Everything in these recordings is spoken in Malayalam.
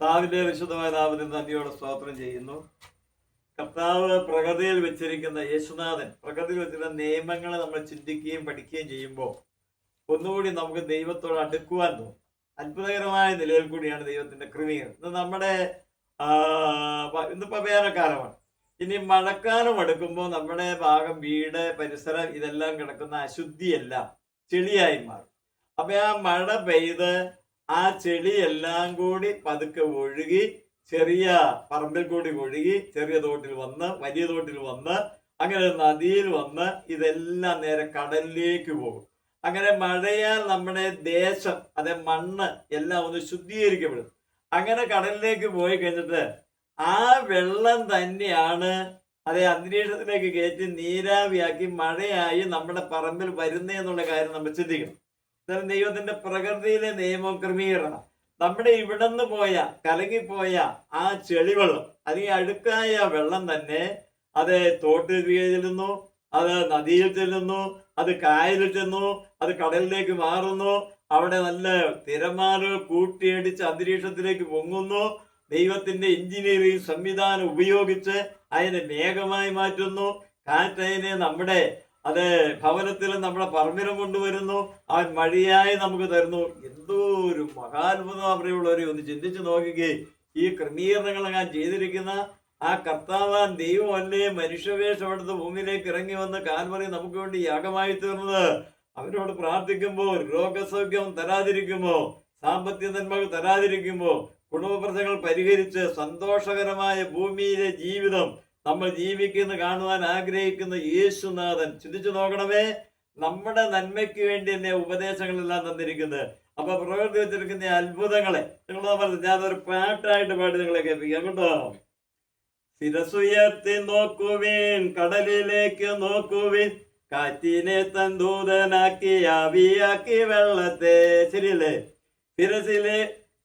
കർത്താവിന്റെ വിശുദ്ധമായ നാമത്തിൽ നന്ദിയോടെ സ്തോത്രം ചെയ്യുന്നു. കർത്താവ് പ്രകൃതിയിൽ വെച്ചിരിക്കുന്ന യേശുനാഥൻ പ്രകൃതിയിൽ വെച്ചിരിക്കുന്ന നിയമങ്ങളെ നമ്മൾ ചിന്തിക്കുകയും പഠിക്കുകയും ചെയ്യുമ്പോൾ ഒന്നുകൂടി നമുക്ക് ദൈവത്തോട് അടുക്കുവാൻ തോന്നും. അത്ഭുതകരമായ നിലയിൽ കൂടിയാണ് ദൈവത്തിന്റെ ക്രമീകരണം ഇന്ന് നമ്മുടെ ആ, പ- ഇന്നിപ്പോ വേനൽക്കാലമാണ് ഇനി മഴക്കാലം അടുക്കുമ്പോൾ നമ്മുടെ ഭാഗം വീട് പരിസരം ഇതെല്ലാം കിടക്കുന്ന അശുദ്ധിയെല്ലാം ചെളിയായി മാറും. അപ്പൊ ആ മഴ പെയ്ത് ആ ചെളിയെല്ലാം കൂടി പതുക്കെ ഒഴുകി ചെറിയ പറമ്പിൽ കൂടി ഒഴുകി ചെറിയ തോട്ടിൽ വന്ന് വലിയ തോട്ടിൽ വന്ന് അങ്ങനെ നദിയിൽ വന്ന് ഇതെല്ലാം നേരെ കടലിലേക്ക് പോകും. അങ്ങനെ മഴയാൽ നമ്മുടെ ദേശം അതെ മണ്ണ് എല്ലാം ഒന്ന് ശുദ്ധീകരിക്കപ്പെടും. അങ്ങനെ കടലിലേക്ക് പോയി കഴിഞ്ഞിട്ട് ആ വെള്ളം തന്നെയാണ് അതെ അന്തരീക്ഷത്തിലേക്ക് കയറ്റി നീരാവിയാക്കി മഴയായി നമ്മുടെ പറമ്പിൽ വരുന്നേ എന്നുള്ള കാര്യം നമ്മൾ ചിന്തിക്കണം. ദൈവത്തിന്റെ പ്രകൃതിയിലെ നിയമം ക്രമീകരണം. നമ്മുടെ ഇവിടുന്ന് പോയ കലങ്ങിപ്പോയ ആ ചെളിവെള്ളം അല്ലെങ്കിൽ അടുക്കായ വെള്ളം തന്നെ അത് തോട്ടിൽ ചെല്ലുന്നു അത് നദിയിൽ ചെല്ലുന്നു അത് കായലിൽ ചെന്നു അത് കടലിലേക്ക് മാറുന്നു അവിടെ നല്ല തിരമാലകൾ കൂട്ടിയടിച്ച് അന്തരീക്ഷത്തിലേക്ക് പൊങ്ങുന്നു. ദൈവത്തിന്റെ എഞ്ചിനീയറിംഗ് സംവിധാനം ഉപയോഗിച്ച് അതിനെ മേഘമായി മാറ്റുന്നു. കാറ്റതിനെ നമ്മുടെ അത് ഭവനത്തിൽ നമ്മുടെ പറമ്പിലും കൊണ്ടുവരുന്നു. അവൻ മഴയായി നമുക്ക് തരുന്നു. എന്തോ ഒരു മഹാത്ഭുതം അവിടെയുള്ളവരെ ഒന്ന് ചിന്തിച്ചു നോക്കുകയും ഈ ക്രമീകരണങ്ങൾ ഞാൻ ചെയ്തിരിക്കുന്ന ആ കർത്താവാൻ ദൈവമല്ലേ മനുഷ്യവേഷം എടുത്ത് ഭൂമിയിലേക്ക് ഇറങ്ങി വന്ന് കാൽമറി നമുക്ക് വേണ്ടി യാഗമായി തീർന്നത്? അവരോട് പ്രാർത്ഥിക്കുമ്പോൾ രോഗസൗഖ്യം തരാതിരിക്കുമോ? സാമ്പത്തിക നന്മകൾ തരാതിരിക്കുമോ? കുടുംബ പ്രശ്നങ്ങൾ പരിഹരിച്ച് സന്തോഷകരമായ ഭൂമിയിലെ ജീവിതം നമ്മൾ ജീവിക്കുന്ന കാണുവാൻ ആഗ്രഹിക്കുന്ന യേശുനാഥൻ. ചിന്തിച്ചു നോക്കണമേ നമ്മുടെ നന്മയ്ക്ക് വേണ്ടി തന്നെ ഉപദേശങ്ങളെല്ലാം തന്നിരിക്കുന്നത്. അപ്പൊ പ്രകൃതി വെച്ചിരിക്കുന്ന അത്ഭുതങ്ങളെ നിങ്ങൾ പറഞ്ഞു ഞാൻ ഒരു പാട്ടായിട്ട് പാടി നിങ്ങളെ കേൾപ്പിക്കാം. കേട്ടോ ശിരസുയർത്തി നോക്കുവിൻ കടലിലേക്ക് നോക്കുവിൻ കാറ്റിനെ തന്തൂതനാക്കി ആവിയാക്കി വെള്ളത്തെ ശരിയല്ലേ? ശിരസിലെ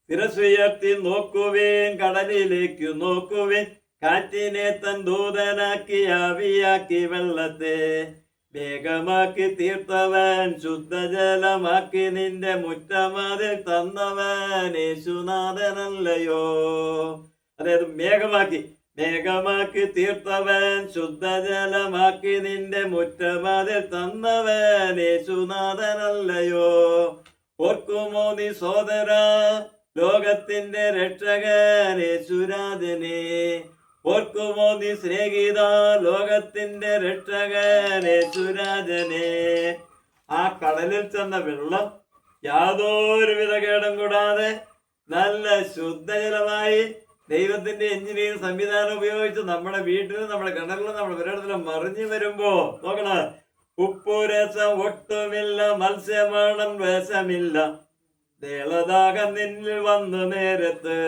ശിരസുയർത്തി നോക്കുവിൻ കടലിലേക്ക് നോക്കുവിൻ കാറ്റിനെ തന്തൂതനാക്കി ആവിയാക്കി വെള്ളത്തെ വേഗമാക്കി തീർത്തവൻ ശുദ്ധജലമാക്കി നിന്റെ മുറ്റമതിൽ തന്നവൻ യേശുനാഥനല്ലയോ. അതായത് മേഘമാക്കി മേഘമാക്കി തീർത്തവൻ ശുദ്ധജലമാക്കി നിന്റെ മുറ്റമതിൽ തന്നവൻ യേശുനാഥനല്ലയോ. ഓർക്കുമോ നീ സോദര ലോകത്തിന്റെ രക്ഷകൻ യേശുരാജനെ ഓർക്കുമോ നീ സ്നേഹിത ലോകത്തിന്റെ രക്ഷകനെ സുരാജനെ ആ കടലിൽ ചെന്ന വെള്ളം യാതൊരുവിധ കേടും കൂടാതെ നല്ല ശുദ്ധജലമായി ദൈവത്തിന്റെ എഞ്ചിനീയറിംഗ് സംവിധാനം ഉപയോഗിച്ച് നമ്മുടെ വീട്ടിലും നമ്മുടെ കിണറിലും നമ്മുടെ പുരടത്തിലും മറിഞ്ഞു വരുമ്പോ നോക്കണ ഉപ്പു രസം ഒട്ടുമില്ല മത്സ്യമാണം രസമില്ല. ദേളദാഹം നിന്നിൽ വന്നു നേരത്ത്.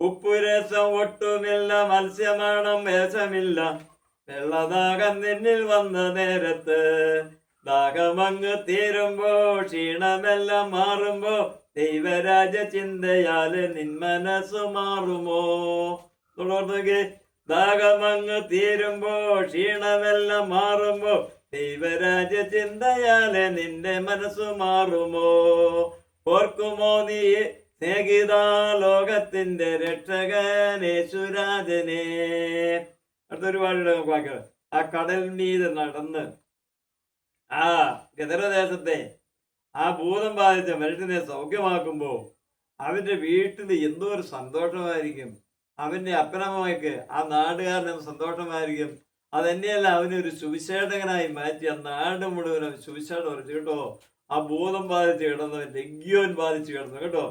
ഉപ്പു രസം ഒട്ടുമില്ല മത്സ്യമാണം വേഷമില്ല. വെള്ളദാഹം നിന്നിൽ വന്ന നേരത്ത് ദാഹമങ്ങ് തീരുമ്പോ ക്ഷീണമെല്ലാം മാറുമ്പോ ദൈവരാജ ചിന്തയാൽ നിൻ മനസ്സ് മാറുമോ? തുടർന്നുകെ ദാഹമങ്ങ് തീരുമ്പോ ക്ഷീണമെല്ലാം മാറുമ്പോ ദൈവരാജ ചിന്തയാൽ നിന്റെ മനസ്സു മാറുമോ? ഓർക്കുമോ നീ സ്നേഹിത ലോകത്തിന്റെ രക്ഷകൻ യേശുരാജനെ. അടുത്തൊരു പാടിയുടെ വാക്കുകൾ ആ കടൽ മീത് നടന്ന് ആ ഗദരദേശത്തെ ആ ഭൂതം ബാധിച്ച മനുഷ്യനെ സൗഖ്യമാക്കുമ്പോൾ അവന്റെ വീട്ടിൽ എന്തോ ഒരു സന്തോഷമായിരിക്കും. അവന്റെ അപ്പനമ്മയ്ക്ക് ആ നാടുകാരനും സന്തോഷമായിരിക്കും. അതന്നെയല്ല അവനൊരു സുവിശേഷകനായി മാറ്റി ആ നാട് മുഴുവനും സുവിശേഷം ഉറച്ചു. കേട്ടോ ആ ഭൂതം ബാധിച്ച് കിടന്നവൻ ലഗ്യോൻ ബാധിച്ച് കിടന്നു. കേട്ടോ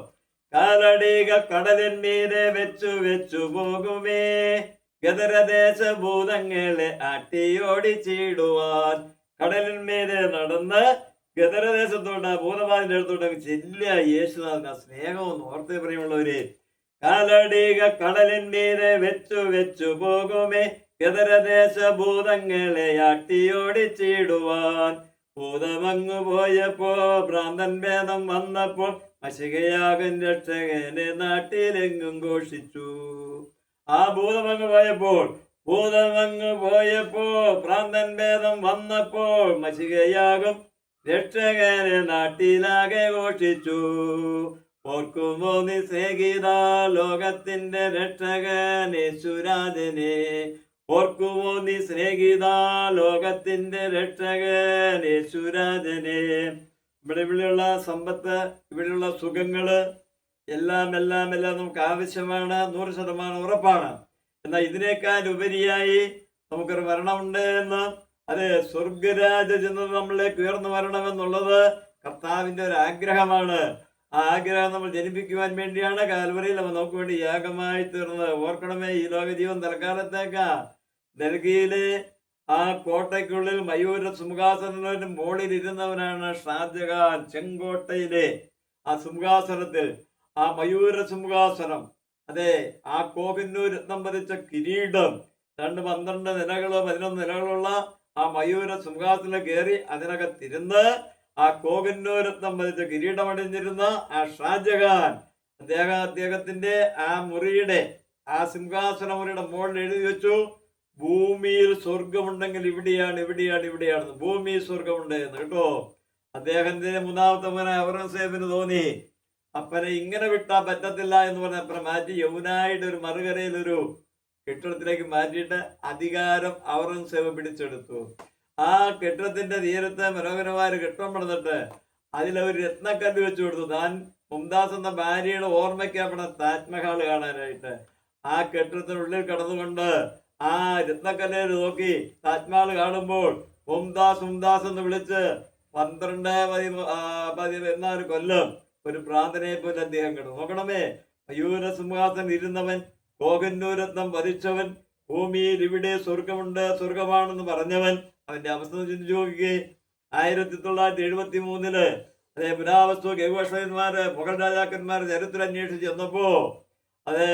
കാലടിക കടലിൻ മീതെ വെച്ചു വെച്ചു പോകുമേ. ഗതരദേശ ഭൂതങ്ങളെ ആട്ടിയോടിച്ചിടുവാൻ കടലിന്മേലെ നടന്ന് ഗതരദേശത്തോട്ട് ഭൂതബാധിന്റെ അടുത്തോട്ട് ചില്ല ചെല്ലുക. യേശുനാഥൻ ആ സ്നേഹം ഒന്ന് ഓർത്തേ പ്രിയമുള്ളവരെ. കാലടിക കടലിന്മീതെ വെച്ചു വെച്ചു പോകുമേ. ഗതരദേശ ഭൂതങ്ങളെ ആട്ടിയോടിച്ചിടുവാൻ ഭൂതമങ്ങു പോയപ്പോ ഭ്രാന്തൻ ഭേദം വന്നപ്പോൾ അശികയാകൻ രക്ഷകനെ നാട്ടിലെങ്ങും ഘോഷിച്ചു. ആ ഭൂതമങ്ങ് പോയപ്പോൾ ഭൂതമങ്ങ് പോയപ്പോ പ്രാന്തൻ ഭേദം വന്നപ്പോൾ മശികയാകും രക്ഷകനെ നാട്ടിലാകെ ഘോഷിച്ചു. ഓർക്കുമോ നീ ലോകത്തിന്റെ രക്ഷകൻ യേശുരാജനെ? ഓർക്കുമോ നീ ലോകത്തിന്റെ രക്ഷകൻ യേശുരാജനെ? ഇവിടെ ഇവിടെയുള്ള സമ്പത്ത് ഇവിടെയുള്ള സുഖങ്ങൾ എല്ലാം എല്ലാം എല്ലാം നമുക്ക് ആവശ്യമാണ്. നൂറ് ശതമാനം ഉറപ്പാണ്. എന്നാൽ ഇതിനേക്കാൾ ഉപരിയായി നമുക്കൊരു മരണമുണ്ട് എന്ന് അത് സ്വർഗരാജ ചെന്ന് നമ്മളിലേക്ക് ഉയർന്നു വരണമെന്നുള്ളത് കർത്താവിന്റെ ഒരു ആഗ്രഹമാണ്. ആ ആഗ്രഹം നമ്മൾ ജനിപ്പിക്കുവാൻ വേണ്ടിയാണ് കാൽവറിയിൽ അവൻ നമുക്ക് വേണ്ടി യാഗമായി തീർന്നത്. ഓർക്കണമേ ഈ ലോക ജീവൻ തൽക്കാലത്തേക്കാ. ഡൽഹിയിലെ ആ കോട്ടയ്ക്കുള്ളിൽ മയൂര സിംഹാസനത്തിന് മുകളിൽ ഇരുന്നവനാണ് ഷാജഹാൻ ചെങ്കോട്ടയിലെ ആ സിംഹാസനത്തിൽ ആ മയൂര സിംഹാസനം അതെ ആ കോപിന്നൂർ രത്നം കിരീടം രണ്ട് പന്ത്രണ്ട് നിലകൾ പതിനൊന്ന് നിലകളുള്ള ആ മയൂര സിംഹാസനം കയറി അതിനകത്തിരുന്ന് ആ കോഹിന്നൂർ രത്നം പതിച്ച കിരീടമണിഞ്ഞിരുന്ന ആ ഷാജഹാൻ അദ്ദേഹം അദ്ദേഹത്തിന്റെ ആ മുറിയുടെ ആ സിംഹാസന മുറിയുടെ മുകളിൽ എഴുതി വെച്ചു. ഭൂമിയിൽ സ്വർഗമുണ്ടെങ്കിൽ ഇവിടെയാണ് ഇവിടെയാണ് ഇവിടെയാണ് ഭൂമിയിൽ സ്വർഗമുണ്ട് എന്ന് കേട്ടോ? അദ്ദേഹത്തിന്റെ മൂന്നാമത്തെ മകനായ ഔറംഗസേബിന് തോന്നി. അപ്പനെ ഇങ്ങനെ വിട്ടാ പറ്റത്തില്ല എന്ന് പറഞ്ഞ അപ്പനെ മാറ്റി യൗനായിട്ട് ഒരു മറുകരയിൽ ഒരു കെട്ടിടത്തിലേക്ക് മാറ്റിയിട്ട് അധികാരം ഔറംഗസേബ് പിടിച്ചെടുത്തു. ആ കെട്ടിടത്തിന്റെ തീരത്ത് മനോഹരമായ ഒരു കെട്ടിടം പണിതിട്ട് അതിലൊരു രത്നക്കല്ല് വെച്ചു കൊടുത്തു. താൻ മുംതാസ് എന്ന ഭാര്യയുടെ ഓർമ്മയ്ക്ക് അവിടെ താജ്മഹൽ കാണാനായിട്ട്. ആ കെട്ടിടത്തിനുള്ളിൽ കടന്നുകൊണ്ട് ആ രത്നക്കല്ലേ നോക്കി. താജ്മഹൽ കാണുമ്പോൾ മുംതാസ് മുംതാസ് എന്ന് വിളിച്ച് പന്ത്രണ്ട് പതി പതി പതിനാല് കൊല്ലം ഒരു പ്രാന്തനെ പോലെ അദ്ദേഹം കിട്ടും നോക്കണമേ മയൂര സിംഹാസനം ഇരുന്നവൻ കോകന്നൂരത്നം വധിച്ചവൻ ഭൂമിയിൽ ഇവിടെ സ്വർഗമുണ്ട് സ്വർഗമാണെന്ന് പറഞ്ഞവൻ. അവന്റെ അവസ്ഥ ചിന്തിച്ചു നോക്കിക്കേ. ആയിരത്തി തൊള്ളായിരത്തി എഴുപത്തി മൂന്നിൽ അതെ പുരാവസ്തു ഗവേഷകന്മാര് മുഗൾ രാജാക്കന്മാര് ചരിത്രം അന്വേഷിച്ച് ചെന്നപ്പോ അതെ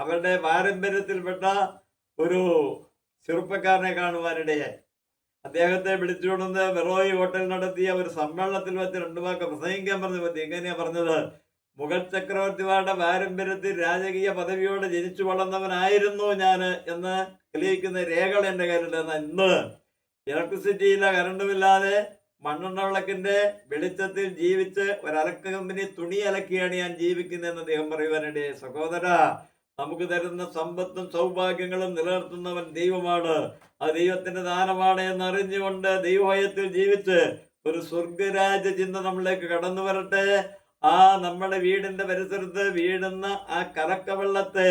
അവരുടെ പാരമ്പര്യത്തിൽപ്പെട്ട ഒരു ചെറുപ്പക്കാരനെ കാണുവാനിടയായി. അദ്ദേഹത്തെ വിളിച്ചുകൊണ്ടുവന്ന് വെറോയി ഹോട്ടൽ നടത്തിയ ഒരു സമ്മേളനത്തിൽ വെച്ച് രണ്ടു വാക്ക് പ്രസംഗിക്കാൻ പറഞ്ഞു പറ്റി എങ്ങനെയാ പറഞ്ഞത്? മുഗൾ ചക്രവർത്തിമാരുടെ പാരമ്പര്യത്തിൽ രാജകീയ പദവിയോടെ ജനിച്ചു വളർന്നവനായിരുന്നു ഞാൻ എന്ന് തെളിയിക്കുന്ന രേഖകൾ എന്റെ കയ്യിലുണ്ടെന്ന് ഇന്ന് ഇലക്ട്രിസിറ്റിയില്ല കറണ്ടുമില്ലാതെ മണ്ണെണ്ണ വിളക്കിന്റെ വെളിച്ചത്തിൽ ജീവിച്ച് ഒരു അലക്ക് കമ്പനി തുണി അലക്കിയാണ് ഞാൻ ജീവിക്കുന്നതെന്ന് അദ്ദേഹം പറയുവാനിടയെ സഹോദര നമുക്ക് തരുന്ന സമ്പത്തും സൗഭാഗ്യങ്ങളും നിലനിർത്തുന്നവൻ ദൈവമാണ്. ആ ദൈവത്തിന്റെ ദാനമാണ് എന്ന് അറിഞ്ഞുകൊണ്ട് ദൈവഭയത്തിൽ ജീവിച്ച് ഒരു സ്വർഗരാജ ചിന്ത നമ്മളിലേക്ക് കടന്നു വരട്ടെ. ആ നമ്മുടെ വീടിന്റെ പരിസരത്ത് വീടുന്ന ആ കറക്ക വെള്ളത്തെ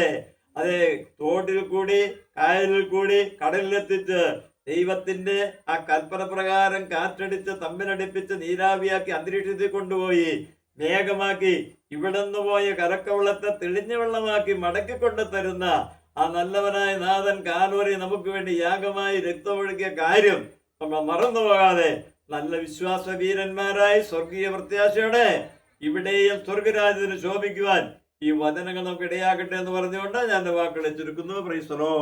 അതെ തോട്ടിൽ കൂടി കായലിൽ കൂടി കടലിലെത്തിച്ച് ദൈവത്തിന്റെ ആ കൽപ്പന പ്രകാരം കാറ്റടിച്ച് തമ്മിലടിപ്പിച്ച് നീരാവിയാക്കി അന്തരീക്ഷത്തിൽ കൊണ്ടുപോയി. മേഘമാക്കി ഇവിടുന്ന് പോയ കരക്കവളത്തെ തെളിഞ്ഞ വെള്ളമാക്കി മടക്കിക്കൊണ്ട് തരുന്ന ആ നല്ലവനായ നാഥൻ കാലോരി നമുക്ക് വേണ്ടി യാഗമായി രക്തമൊഴുകിയ കാര്യം നമ്മൾ മറന്നു പോകാതെ നല്ല വിശ്വാസ വീരന്മാരായി സ്വർഗീയ പ്രത്യാശയോടെ ഇവിടെയും സ്വർഗരാജ്യത്തിന് ശോഭിക്കുവാൻ ഈ വചനങ്ങൾ നമുക്ക് ഇടയാകട്ടെ എന്ന് പറഞ്ഞുകൊണ്ട് ഞാൻ വാക്കുകളെ ചുരുക്കുന്നു. പ്രൈസലോ